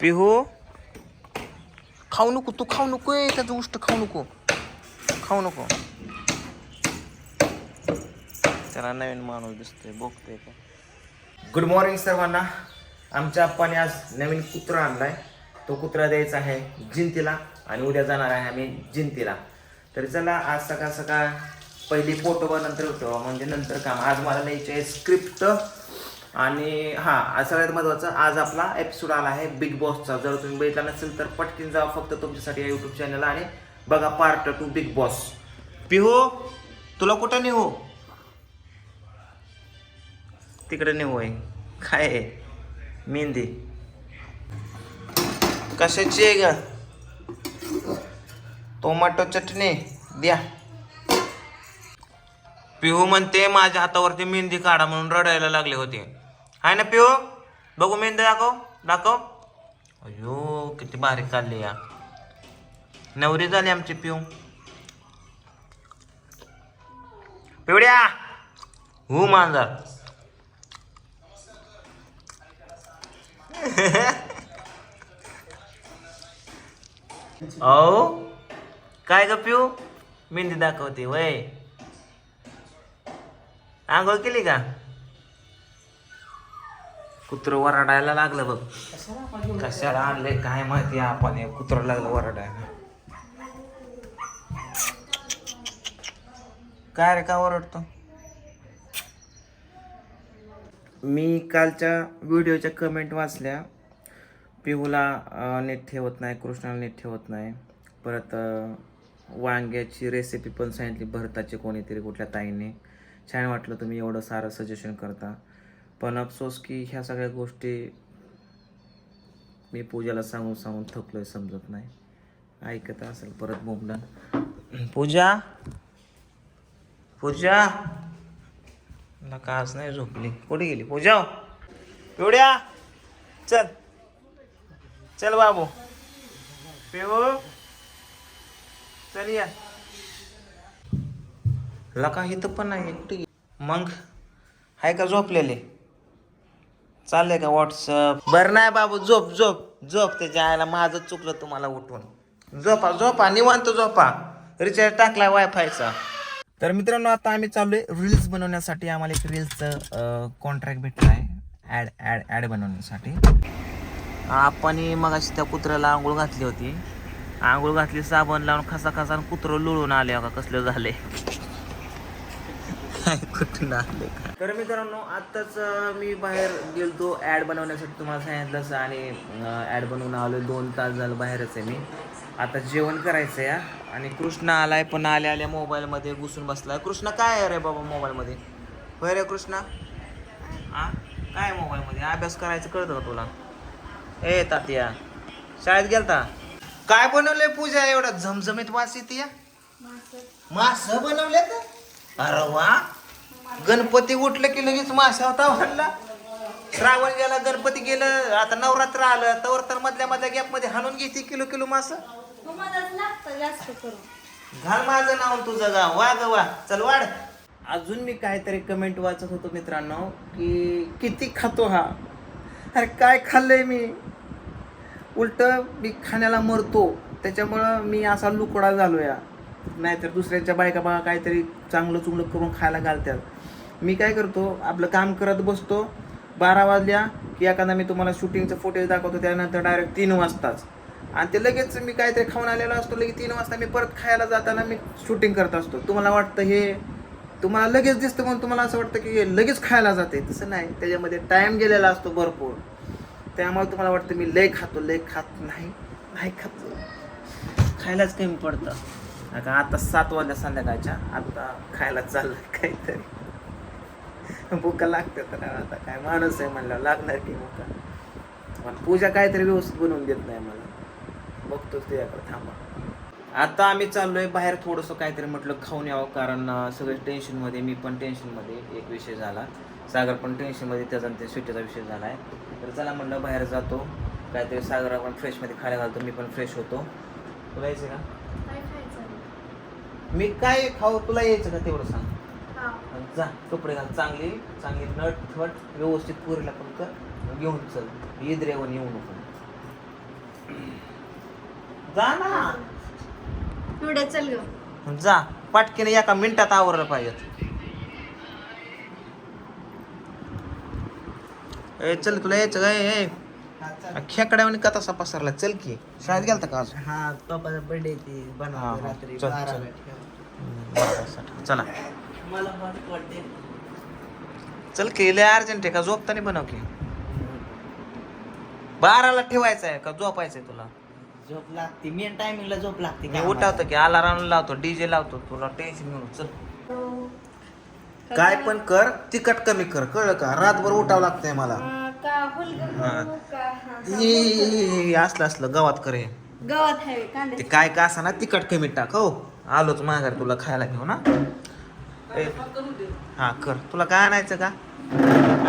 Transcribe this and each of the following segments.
पिहू. खाऊ नको तू खाऊ नको आहे त्याचं उष्ट खाऊ नको. खाऊ नको. त्याला नवीन माणूस दिसतोय बघतोय का गुड मॉर्निंग सर्वांना. आमच्या आप्पाने आज नवीन कुत्रा आणलाय. तो कुत्रा द्यायचा आहे जिंतीला आणि उद्या जाणार आहे आम्ही जिंतीला. तर चला आज सकाळ सकाळ पहिली फोटो नंतर होतो म्हणजे नंतर काम. आज मला लिहायचे आहे स्क्रिप्ट आणि हा सगळ्यात महत्त्वाचं आज आपला एपिसोड आला आहे बिग बॉसचा जर तुम्ही बघितला नसेल तर पटकीन जावा फक्त तुमच्यासाठी या यूट्यूब चॅनल आणि बघा पार्ट टू बिग बॉस पिहो तुला कुठं नेहो तिकडे नेहो आहे काय आहे? मेहंदी. कशाची आहे ग? टोमॅटो चटणी. द्या. पिहू म्हणते माझ्या हातावरती मेहंदी काढा म्हणून रडायला लागले होते. हाय ना पिओ बघू मेहंदी दाखव दाखव. अयो किती बारीक चालली या. नवरी झाली आमची पिऊ. पिवड्या हो मांजर. अहो काय ग पिऊ? मेहंदी दाखवते वय. आंघोळ केली का? कुत्र वरडायला लागलं बघ. कशाला आणले काय माहिती आपण हे कुत्र लागलं वरडायला. काय रे का ओरडतो? मी कालच्या व्हिडिओच्या कमेंट वाचल्या. पिहूला नीट ठेवत नाही कृष्णाला नीट ठेवत नाही. परत वांग्याची रेसिपी पण सांगितली भरताची कोणीतरी कुठल्या ताईने. छान वाटलं तुम्ही एवढं सारं सजेशन करता. पण अफसोस की ह्या सगळ्या गोष्टी मी पूजाला सांगून सांगून थकलोय समजत नाही. ऐकत असेल परत बोंबला. पूजा! पूजा! नका आज नाही झोपली. कुठे गेली? पूजा हो. एवढ्या? चल. चल बाबू. पिऊ चल या. लका इथं पण नाही मग? हाय का झोपलेले? चाललंय का व्हॉट्सअप बरं नाही बाबू झोप झोप झोप. त्याच्या आयला माझं चुकलं तुम्हाला उठून. झोपा झोपा निवांत झोपा. रिचार्ज टाकलाय वायफायचा तर मित्रांनो आता आम्ही चालू आहे रील्स बनवण्यासाठी. आम्हाला एक रील्सचं कॉन्ट्रॅक्ट भेटला आहे ॲड ॲड ॲड बनवण्यासाठी. आपण मग अशी त्या कुत्र्याला आंघोळ घातली होती. आंघोळ घातली साबण लावून खसा खसा कुत्रं लुळून आले. का कसले झाले. कुठून आले तर मित्रांनो आत्ताच मी बाहेर गेलतो ॲड बनवण्यासाठी तुम्हाला सांगितलंच आणि ॲड बनवून आलो दोन तास झालं बाहेरच आहे मी. आता जेवण करायचं या आणि कृष्णा आलाय पण आल्या आल्या मोबाईलमध्ये घुसून बसलाय कृष्णा काय आहे रे बाबा मोबाईलमध्ये? होय रे कृष्णा? आ काय मोबाईलमध्ये? अभ्यास करायचं कळतं का तुला? ए तात्या. शाळेत गेलता? काय बनवलंय पूजा? एवढा झमझमीत वास येते या मास. बनवले अरे वा. गणपती उठलं की लगेच मासा होता वाढला श्रावण गेला गणपती गेलं आता नवरात्र आलं तवर तर मधल्या मधल्या गॅपमध्ये हाणून घेते किलो किलो मास. तुम्हालाच लागतं जास्त करून. घाल माझं नाव तुझं गाव. वा ग वा. चल वाढ. अजून मी काहीतरी कमेंट वाचत होतो मित्रांनो की किती खातो हा? अरे काय खाल्लंय मी? उलट मी खाण्याला मरतो. त्याच्यामुळं मी असा लुकडा झालो या नाहीतर दुसऱ्यांच्या बायका बघा काहीतरी चांगलं चुंगलं करून खायला घालतात मी काय करतो आपलं काम करत बसतो बारा वाजल्या की एखादा मी तुम्हाला शूटिंगचं फुटेज दाखवतो त्यानंतर डायरेक्ट तीन वाजताच. आणि ते लगेच मी काहीतरी खाऊन आलेलो असतो लगेच तीन वाजता मी परत खायला जाताना मी शूटिंग करत असतो. तुम्हाला वाटतं हे तुम्हाला लगेच दिसतं म्हणून तुम्हाला असं वाटतं की हे लगेच खायला जाते. तसं नाही त्याच्यामध्ये टाईम गेलेला असतो भरपूर. त्यामुळे तुम्हाला वाटतं मी लय खातो लय खात नाही नाही खातो. खायलाच कमी पडतं. आता आता सात वाजल्या संध्याकाळच्या आता खायला चाललं काहीतरी. भूक लागते तर आता काय माणूस आहे म्हणलं लागणार की भूका. पण पूजा काहीतरी व्यवस्थित बनवून देत नाही मला. बघतोच तुझ्याकडे थांबा. आता आम्ही चाललोय बाहेर थोडंसं काहीतरी म्हटलं खाऊन यावं कारण सगळे टेन्शनमध्ये मी पण टेन्शनमध्ये एक विषय झाला. सागर पण टेन्शनमध्ये त्याचा त्या सुट्टीचा विषय झाला आहे तर चला म्हणलं बाहेर जातो. काहीतरी सागर आपण फ्रेशमध्ये खायला घालतो मी पण फ्रेश होतो. तुला यायचं का? मी काय खाऊ तुला यायचं का तेवढं सांग. जा कपडे घाल चांगली चांगली नट थट व्यवस्थित पुरीला फक्त घेऊन चल. इद्रेवन येऊ नको. जा ना. पिवड्या चल ग. जा पाटकीने एका मिनिटात आवरलं पाहिजे. ए चल तुला यायचं काय ए खेकड्यावानी का तसा पसरला. चल की. शाळेत गेलता का आज हा पप्पाचा बर्थडे ती. हा, बनवते हा. रात्री चल, मला वाटते चल की लय अर्जंट आहे का? झोपताना बनव की. बाराला ठेवायचं आहे का? झोपायचंय तुला? झोप लागते. मेन टायमिंगला झोप लागते मी उठावतो की अलाराम लावतो डीजे लावतो तुला टेन्शन घेऊन चल. काय पण कर तिखट कमी कर. कळलं का? रातभर उठावं लागतंय मला. का? का? असलं असलं गावात करे. गवत आहे ते काय का असं ना तिखट कमी टाक हो. आलोच माघार तुला खायला घेऊ ना हा कर. तुला काय आणायचं का?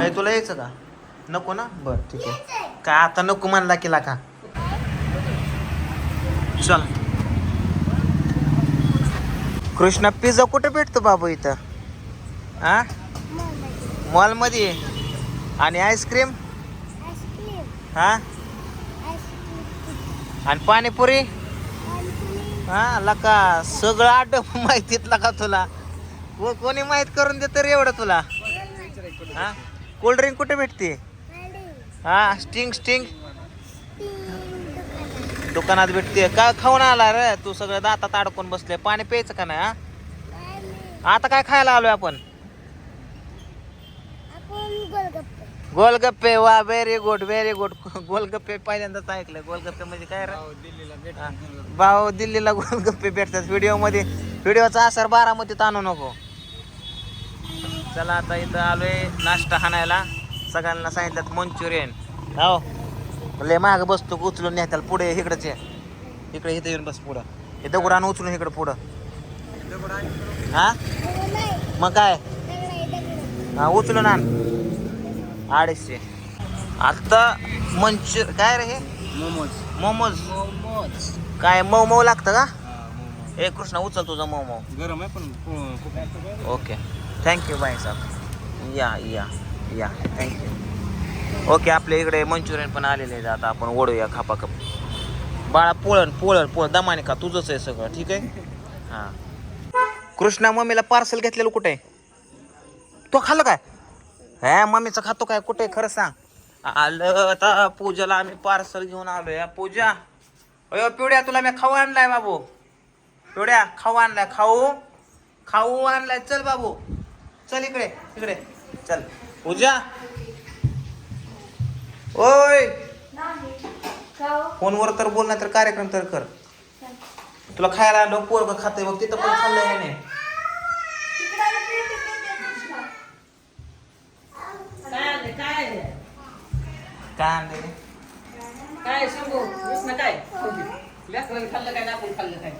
ए, तुला यायचं का? नको ना? बर ठीक आहे. काय आता नको म्हणला केला का चल. कृष्णा पिझ्झा कुठे भेटतो बाबू इथं? हा मॉलमध्ये. आणि आईस्क्रीम? हा? आणि पाणीपुरी? हा लका सगळं आठ माहितीत लका तुला. को- कोणी माहीत करून देत रे एवढं तुला. हा? कोल्ड्रिंक कुठे भेटते? हा स्टिंग स्टिंग दुकानात भेटते. काय खाऊन आला रे? तू सगळं दातात अडकून बसले. पाणी प्यायचं का नाही आता काय खायला आलोय आपण? गोलगप्पे वा very good very good golgappe पहिल्यांदाच ऐकलं. गोलगप्पे म्हणजे काय रे? हा. भाऊ दिल्लीला गोलगप्पे भेटतात. व्हिडिओमध्ये व्हिडिओचा असर बारामतीत आणू नको. चला आता इथं आलोय नाश्ता हाणायला. सगळ्यांना सांगितलं मंचुरियन हो लय माग बसतो उचलून न्यायला. पुढे इकडंच ये. इकडे इथं येऊन बस पुढं. हे दगडानं उचलून इकडं पुढं. हा? मग काय? हा उचलून आण. अडीचशे. आता मंचुर काय रे हे? मोमोज. मोमोज. मोमोज. काय मऊ मऊ लागतं का? ए कृष्णा उचल तुझा मऊ मऊ. गरम आहे पण ओके. थँक्यू बाय साहेब या या या. थँक्यू ओके आपल्या इकडे मंचुरियन पण आलेले आहेत. आता आपण ओढूया खापा खप बाळा पोळण पोळण पोळ दमाने का तुझंच आहे सगळं. ठीक आहे? हां. कृष्णा मम्मीला पार्सल घेतलेलं कुठे? आहे तो खाल्लं काय? हे मम्मीचं खातो काय? कुठे? खरं सांग. आलं आता पूजाला आम्ही पार्सल घेऊन आलो या पूजा. अयो पिवड्या तुला मी खाऊ आणलाय बाबू. पिवड्या खाऊ आणलाय. खाऊ? खाऊ आणलाय. चल बाबू. चल इकडे इकडे. चल. पूजा. ओय? फोनवर तर बोल नाही तर कार्यक्रम तर कर. तुला खायला आणलं पोरग खाते बघ तिथं पण खाल्लं नाही तिकडं आलं ते- ते- ते- ते कृष्णा. काय आले काय आले काय आणले काय शंभू कृष्ण काय लेकरांनी खाल्लं काय ना आपण खाल्लं काय?